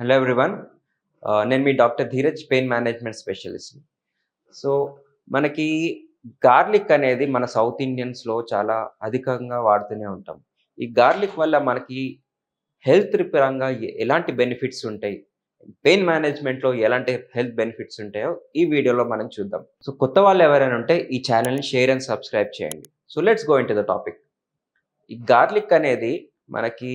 Hello everyone uh, నేను మీ doctor Dheeraj pain management specialist. So మనకి garlic అనేది మన సౌత్ ఇండియన్స్లో చాలా అధికంగా వాడుతూనే ఉంటాం. ఈ గార్లిక్ వల్ల మనకి హెల్త్ పరంగా ఎలాంటి బెనిఫిట్స్ ఉంటాయి? పెయిన్ మేనేజ్మెంట్లో ఎలాంటి హెల్త్ బెనిఫిట్స్ ఉంటాయో ఈ వీడియోలో మనం చూద్దాం. సో కొత్త వాళ్ళు ఎవరైనా ఉంటే ఈ ఛానల్ని షేర్ అండ్ సబ్స్క్రైబ్ చేయండి. So let's go into the topic. ఈ గార్లిక్ అనేది మనకి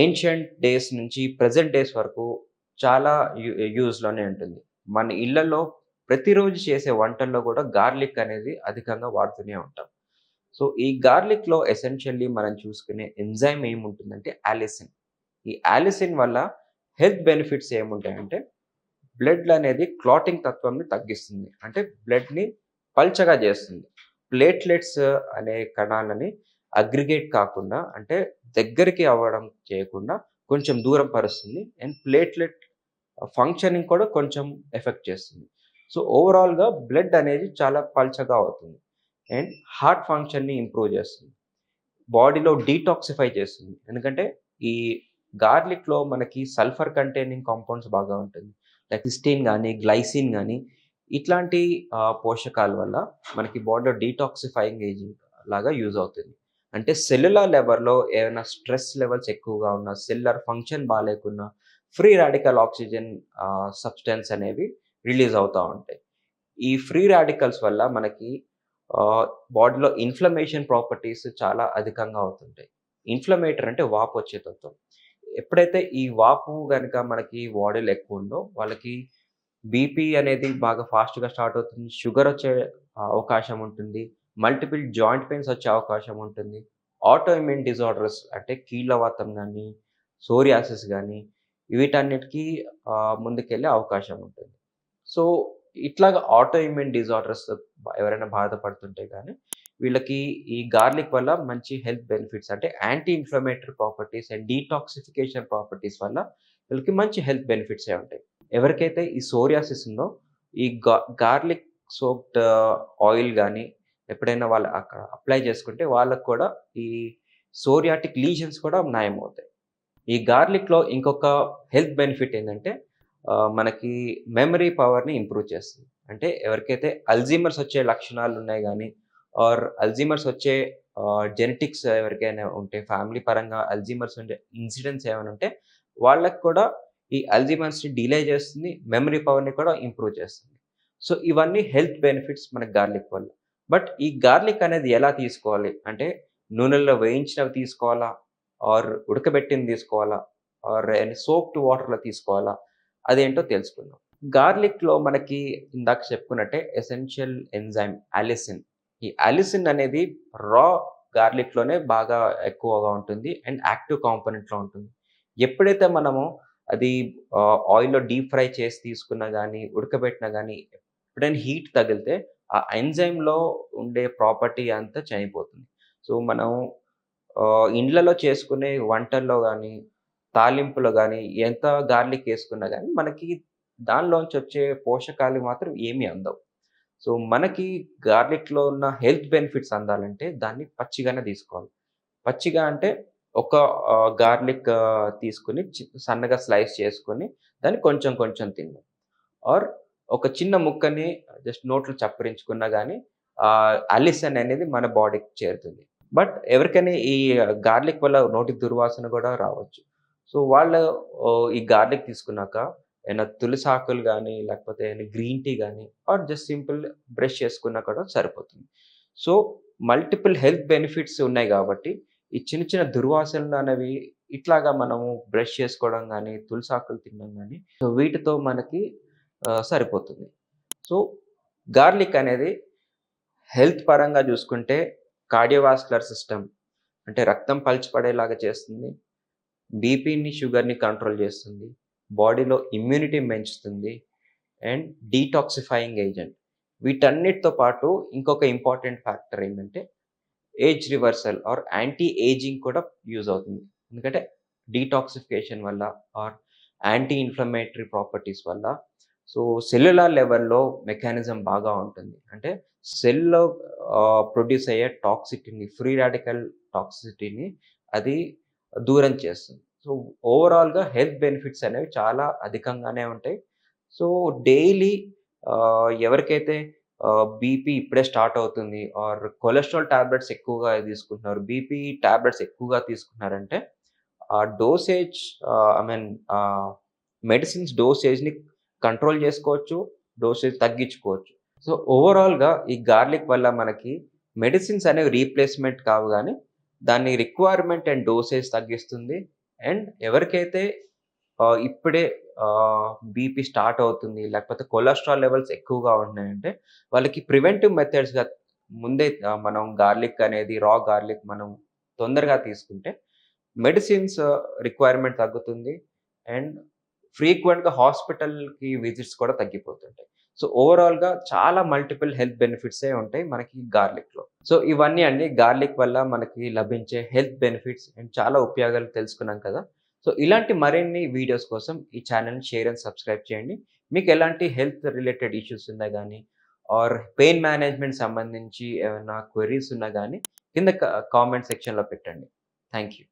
ఏన్షియంట్ డేస్ నుంచి ప్రజెంట్ డేస్ వరకు చాలా యూజ్లోనే ఉంటుంది. మన ఇళ్ళలో ప్రతిరోజు చేసే వంటల్లో కూడా గార్లిక్ అనేది అధికంగా వాడుతూనే ఉంటాం. సో ఈ గార్లిక్లో ఎసెన్షియల్లీ మనం చూసుకునే ఎంజైమ్ ఏముంటుందంటే ఆలిసిన్ ఈ ఆలిసిన్ వల్ల హెల్త్ బెనిఫిట్స్ ఏముంటాయంటే బ్లడ్ అనేది క్లాటింగ్ తత్వంని తగ్గిస్తుంది. అంటే బ్లడ్ని పల్చగా చేస్తుంది. ప్లేట్లెట్స్ అనే కణాలని అగ్రిగేట్ కాకుండా అంటే దగ్గరికి అవ్వడం చేయకుండా కొంచెం దూరం పరుస్తుంది. అండ్ ప్లేట్లెట్ ఫంక్షనింగ్ కూడా కొంచెం ఎఫెక్ట్ చేస్తుంది. సో ఓవరాల్గా బ్లడ్ అనేది చాలా పల్చగా అవుతుంది. అండ్ హార్ట్ ఫంక్షన్ని ఇంప్రూవ్ చేస్తుంది. బాడీలో డీటాక్సిఫై చేస్తుంది. ఎందుకంటే ఈ గార్లిక్లో మనకి సల్ఫర్ కంటైనింగ్ కాంపౌండ్స్ బాగా ఉంటుంది. లైక్ సిస్టీన్ కానీ గ్లైసిన్ కానీ ఇట్లాంటి పోషకాల వల్ల మనకి బాడీలో డీటాక్సిఫైయింగ్ ఏజెంట్ లాగా యూజ్ అవుతుంది. అంటే సెల్యులర్ లెవెల్లో ఏమైనా స్ట్రెస్ లెవెల్స్ ఎక్కువగా ఉన్నా సెల్యులర్ ఫంక్షన్ బాగాలేకున్నా ఫ్రీ రాడికల్ ఆక్సిజన్ సబ్స్టెన్స్ అనేవి రిలీజ్ అవుతూ ఉంటాయి. ఈ ఫ్రీ రాడికల్స్ వల్ల మనకి బాడీలో ఇన్ఫ్లమేషన్ ప్రాపర్టీస్ చాలా అధికంగా అవుతుంటాయి. ఇన్ఫ్లమేటర్ అంటే వాపు వచ్చే తత్వం. ఎప్పుడైతే ఈ వాపు కనుక మనకి బాడీలో ఎక్కువ ఉందో వాళ్ళకి బీపీ అనేది బాగా ఫాస్ట్గా స్టార్ట్ అవుతుంది షుగర్ వచ్చే అవకాశం ఉంటుంది మల్టిపుల్ జాయింట్ పెయిన్స్ వచ్చే అవకాశం ఉంటుంది. ఆటోఇమ్యూన్ డిజార్డర్స్ అంటే కీళ్ళవాతం కానీ సోరియాసిస్ కానీ వీటన్నిటికీ ముందుకెళ్ళే అవకాశం ఉంటుంది. సో ఇట్లాగా ఆటోఇమ్యూన్ డిజార్డర్స్ ఎవరైనా బాధపడుతుంటే కానీ వీళ్ళకి ఈ గార్లిక్ వల్ల మంచి హెల్త్ బెనిఫిట్స్ అంటే anti inflammatory properties and detoxification properties వల్ల వీళ్ళకి మంచి హెల్త్ బెనిఫిట్స్ ఉంటాయి. ఎవరికైతే ఈ సోరియాసిస్ ఉందో ఈ గా గార్లిక్ సోప్డ్ ఆయిల్ కానీ ఎప్పుడైనా వాళ్ళు అక్కడ అప్లై చేసుకుంటే వాళ్ళకు కూడా ఈ సోరియాటిక్ లీజన్స్ కూడా నయం అవుతాయి ఈ గార్లిక్లో ఇంకొక హెల్త్ బెనిఫిట్ ఏంటంటే మనకి మెమరీ పవర్ని ఇంప్రూవ్ చేస్తుంది. అంటే ఎవరికైతే అల్జీమర్స్ వచ్చే లక్షణాలు ఉన్నాయి కానీ ఆర్ అల్జీమర్స్ వచ్చే జెనెటిక్స్ ఎవరికైనా ఉంటే ఫ్యామిలీ పరంగా అల్జీమర్స్ ఉండే ఇన్సిడెంట్స్ ఏమైనా ఉంటే వాళ్ళకి కూడా ఈ అల్జీమర్స్ని డిలే చేస్తుంది మెమరీ పవర్ని కూడా ఇంప్రూవ్ చేస్తుంది. సో ఇవన్నీ హెల్త్ బెనిఫిట్స్ మనకి గార్లిక్ వల్ల. బట్ ఈ గార్లిక్ అనేది ఎలా తీసుకోవాలి? అంటే నూనెలో వేయించినవి తీసుకోవాలా? ఆర్ ఉడకబెట్టింది తీసుకోవాలా? ఆర్ సోప్డ్ వాటర్లో తీసుకోవాలా? అదేంటో తెలుసుకుందాం. గార్లిక్లో మనకి ఇందాక చెప్పుకున్నట్టే ఎసెన్షియల్ ఎంజైమ్ అలిసిన్. ఈ అలిసిన్ అనేది రా గార్లిక్లోనే బాగా ఎక్కువగా ఉంటుంది అండ్ యాక్టివ్ కాంపోనెంట్లో ఉంటుంది. ఎప్పుడైతే మనము అది ఆయిల్లో డీప్ ఫ్రై చేసి తీసుకున్నా కానీ ఉడకబెట్టినా కానీ ఎప్పుడైనా హీట్ తగిలితే ఆ ఎంజైమ్లో ఉండే ప్రాపర్టీ అంతా చనిపోతుంది. సో మనం ఇండ్లలో చేసుకునే వంటల్లో కానీ తాలింపులో కానీ ఎంత గార్లిక్ వేసుకున్నా కానీ మనకి దానిలోంచి వచ్చే పోషకాలు మాత్రం ఏమీ అందవు. సో మనకి గార్లిక్లో ఉన్న హెల్త్ బెనిఫిట్స్ అందాలంటే దాన్ని పచ్చిగానే తీసుకోవాలి. పచ్చిగా అంటే ఒక గార్లిక్ తీసుకుని సన్నగా స్లైస్ చేసుకొని దాన్ని కొంచెం కొంచెం తిన్నాం ఆర్ ఒక చిన్న ముక్కని జస్ట్ నోట్లో చప్పరించుకున్నా కానీ అలిసన్ అనేది మన బాడీకి చేరుతుంది. బట్ ఎవరికైనా ఈ గార్లిక్ వల్ల నోటి దుర్వాసన కూడా రావచ్చు. సో వాళ్ళు ఈ గార్లిక్ తీసుకున్నాక ఏమైనా తులసి ఆకులు కానీ లేకపోతే ఏమైనా గ్రీన్ టీ కానీ ఆర్ జస్ట్ సింపుల్ బ్రష్ చేసుకున్నా కూడా సరిపోతుంది. సో మల్టిపుల్ హెల్త్ బెనిఫిట్స్ ఉన్నాయి కాబట్టి ఈ చిన్న చిన్న దుర్వాసనలు అనేవి ఇట్లాగా మనము బ్రష్ చేసుకోవడం కానీ తులసాకులు తినడం కానీ సో వీటితో మనకి సరిపోతుంది. సో గార్లిక్ అనేది హెల్త్ పరంగా చూసుకుంటే కార్డియోవాస్కులర్ సిస్టమ్ అంటే రక్తం పల్చిపడేలాగా చేస్తుంది. బీపీని షుగర్ని కంట్రోల్ చేస్తుంది. బాడీలో ఇమ్యూనిటీ పెంచుతుంది. And detoxifying agent. వీటన్నిటితో పాటు ఇంకొక ఇంపార్టెంట్ ఫ్యాక్టర్ ఏంటంటే age reversal or anti ageing కూడా యూజ్ అవుతుంది. ఎందుకంటే డీటాక్సిఫికేషన్ వల్ల ఆర్ యాంటీ ఇన్ఫ్లమేటరీ ప్రాపర్టీస్ వల్ల సో సెల్యులార్ లెవెల్లో మెకానిజం బాగా ఉంటుంది అంటే సెల్లో ప్రొడ్యూస్ అయ్యే టాక్సిటీని ఫ్రీ రాడికల్ టాక్సిటీని అది దూరం చేస్తుంది సో, ఓవరాల్‌గా హెల్త్ బెనిఫిట్స్ అనేవి చాలా అధికంగానే ఉంటాయి. సో, డైలీ ఎవరికైతే బీపీ ఇప్పుడే స్టార్ట్ అవుతుంది ఆర్ కొలెస్ట్రాల్ టాబ్లెట్స్ ఎక్కువగా తీసుకుంటున్నారు. బీపీ టాబ్లెట్స్ ఎక్కువగా తీసుకున్నారంటే ఆ డోసేజ్ ఐ మీన్ మెడిసిన్స్ డోసేజ్‌ని కంట్రోల్ చేసుకోవచ్చు. డోసేజ్ తగ్గించుకోవచ్చు. సో, ఓవరాల్‌గా ఈ గార్లిక్ వల్ల మనకి మెడిసిన్స్ అనేవి రీప్లేస్‌మెంట్ కావు కానీ దాన్ని రిక్వైర్మెంట్ అండ్ డోసేజ్ తగ్గిస్తుంది. అండ్ ఎవరికైతే ఇప్పుడే బీపీ స్టార్ట్ అవుతుంది, లేకపోతే కొలెస్ట్రాల్ లెవెల్స్ ఎక్కువగా ఉన్నాయంటే, వాళ్ళకి ప్రివెంటివ్ మెథడ్స్‌గా ముందే మనం గార్లిక్ అనేది రా గార్లిక్ మనం తొందరగా తీసుకుంటే, మెడిసిన్స్ రిక్వైర్మెంట్ తగ్గుతుంది. అండ్ ఫ్రీక్వెంట్‌గా హాస్పిటల్‌కి విజిట్స్ కూడా తగ్గిపోతుంటాయి. సో, ఓవరాల్‌గా చాలా మల్టిపుల్ హెల్త్ బెనిఫిట్సే ఉంటాయి మనకి గార్లిక్‌లో. సో, ఇవన్నీ అండి గార్లిక్ వల్ల మనకి లభించే హెల్త్ బెనిఫిట్స్ అండ్ చాలా ఉపయోగాలు తెలుసుకున్నాం కదా! సో, ఇలాంటి మరిన్ని వీడియోస్ కోసం ఈ ఛానల్ని షేర్ అండ్ సబ్స్క్రైబ్ చేయండి. మీకు ఎలాంటి హెల్త్ రిలేటెడ్ ఇష్యూస్ ఉన్నా కానీ ఆర్ పెయిన్ మేనేజ్‌మెంట్ సంబంధించి ఏమైనా క్వెరీస్ ఉన్నా కానీ కింద కామెంట్ సెక్షన్‌లో పెట్టండి. Thank you.